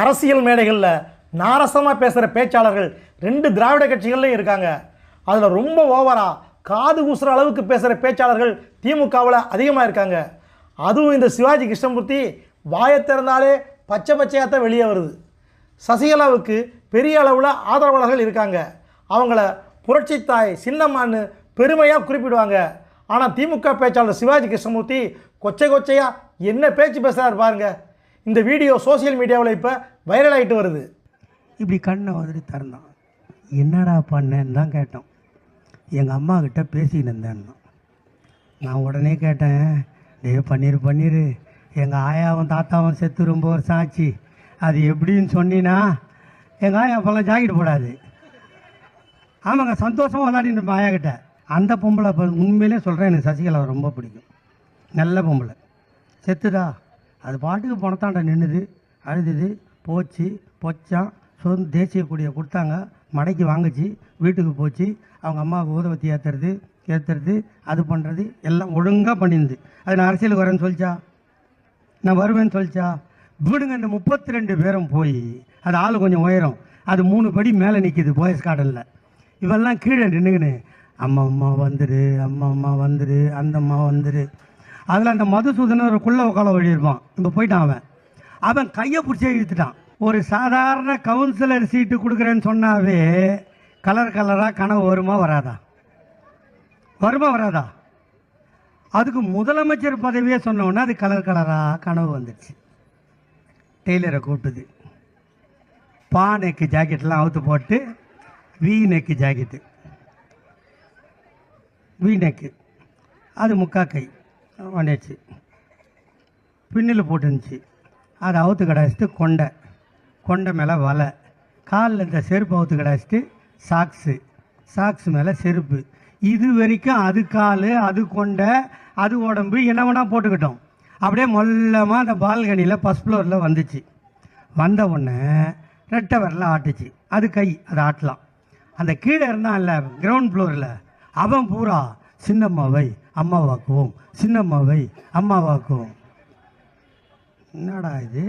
அரசியல் மேடைகளில் நாரசமாக பேசுகிற பேச்சாளர்கள் ரெண்டு திராவிட கட்சிகள்லையும் இருக்காங்க. அதில் ரொம்ப ஓவராக காது கூசுகிற அளவுக்கு பேசுகிற பேச்சாளர்கள் திமுகவில் அதிகமாக இருக்காங்க. அதுவும் இந்த சிவாஜி கிருஷ்ணமூர்த்தி வாயை திறந்தாலே பச்சை பச்சையாக தான் வெளியே வருது. சசிகலாவுக்கு பெரிய அளவில் ஆதரவாளர்கள் இருக்காங்க. அவங்கள புரட்சித்தாய் சின்னம்மான்னு பெருமையாக குறிப்பிடுவாங்க. ஆனால் திமுக பேச்சாளர் சிவாஜி கிருஷ்ணமூர்த்தி கொச்சை கொச்சையாக என்ன பேச்சு பேசுகிறார் பாருங்கள் இந்த வீடியோ சோஷியல் மீடியாவில் இப்போ வைரல் ஆகிட்டு வருது. இப்படி கண்ணை வந்துட்டு திறந்தான். என்னடா பண்ணேன்னு தான் கேட்டோம். எங்கள் அம்மா கிட்ட பேசின்னு இருந்தேன்னா நான் உடனே கேட்டேன் டே பண்ணிரு பண்ணிரு எங்கள் ஆயாவும் தாத்தாவும் செத்து ரொம்ப வருஷம் ஆச்சு. அது எப்படின்னு சொன்னினா எங்கள் ஆயா அப்போல்லாம் ஜாக்கெட் போடாது. ஆமாங்க சந்தோஷமாக விளாடிட்டு இருப்பேன் ஆயா கிட்ட. அந்த பொம்பளை இப்போ உண்மையிலே சொல்கிறேன் எனக்கு சசிகலா ரொம்ப பிடிக்கும். நல்ல பொம்பளை. செத்துதா? அது பாட்டுக்கு பணத்தாண்ட நின்றுது அழுதுது போச்சு பொச்சான் சொந்த தேசிய கொடியை கொடுத்தாங்க மடைக்கு வாங்கிச்சு வீட்டுக்கு போச்சு அவங்க அம்மாவுக்கு ஊதவத்தி ஏற்றுறது ஏற்றுறது அது பண்ணுறது எல்லாம் ஒழுங்காக பண்ணியிருந்து அது நான் அரசியலுக்கு வரேன்னு சொல்லிச்சா? நான் வருவேன்னு சொல்லிச்சா? விடுங்க இந்த முப்பத்தி ரெண்டு பேரும் போய் அது ஆள் கொஞ்சம் உயரும். அது மூணு படி மேலே நிற்கிது போயஸ் கார்டனில் இவெல்லாம் கீழே நின்றுக்கின்னு அம்மா அம்மா வந்துடு அம்மா அம்மா வந்துரு அந்த அம்மா வந்துரு. அதில் அந்த மதுசூதனர் ஒரு குள்ள உட்கால வழி இருப்பான். இப்போ போயிட்டான் அவன். அவன் கையை பிடிச்சே இழுத்துட்டான். ஒரு சாதாரண கவுன்சிலர் சீட்டு கொடுக்குறேன்னு சொன்னாவே கலர் கலராக கனவு வருமா வராதா? வருமா வராதா? அதுக்கு முதலமைச்சர் பதவியே சொன்னோன்னா அது கலர் கலராக கனவு வந்துடுச்சு டெய்லரை கூப்பிட்டுது. பா நெக்கு ஜாக்கெட்லாம் அவுத்து போட்டு V neck jacket V neck அது முக்கா கை. வந்துடுச்சு பின்னில் போட்டுருந்துச்சு. அதை அவுத்து கடாச்சிட்டு கொண்டை. கொண்டை மேலே வலை. காலில் இந்த செருப்பு அவுத்து கடாச்சிட்டு சாக்ஸு. சாக்ஸ் மேலே செருப்பு. இது வரைக்கும் அது கால் அது கொண்டை அது உடம்பு என்ன வேணால் போட்டுக்கிட்டோம். அப்படியே மொல்லமாக அந்த பால்கனியில் ஃபஸ்ட் ஃப்ளோரில் வந்துச்சு. வந்த உடனே ரெட்டை விரல ஆட்டுச்சு. அது கை அதை ஆட்டலாம். அந்த கீழே இருந்தான்ல கிரவுண்ட் ஃப்ளோரில் அவன் பூரா சின்னம்மாவை அம்மாவாக்குவோம். சின்னம்மாவை அம்மாவாக்குவோம். என்னடா இது?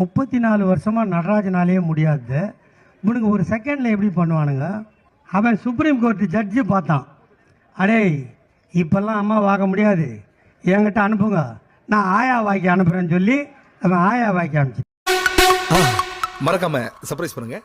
முப்பத்தி நாலு வருஷமாக நடராஜனாலேயே முடியாது. இவனுக்கு ஒரு செகண்டில் எப்படி பண்ணுவானுங்க? அவன் சுப்ரீம் கோர்ட்டு ஜட்ஜு பார்த்தான். அடே இப்போல்லாம் அம்மா வாங்க முடியாது. என்கிட்ட அனுப்புங்க. நான் ஆயா வாக்கி அனுப்புகிறேன்னு சொல்லி அவன் ஆயா வாக்கி அனுப்பிச்சு மறக்காம சர்ப்ரைஸ் பண்ணுங்க.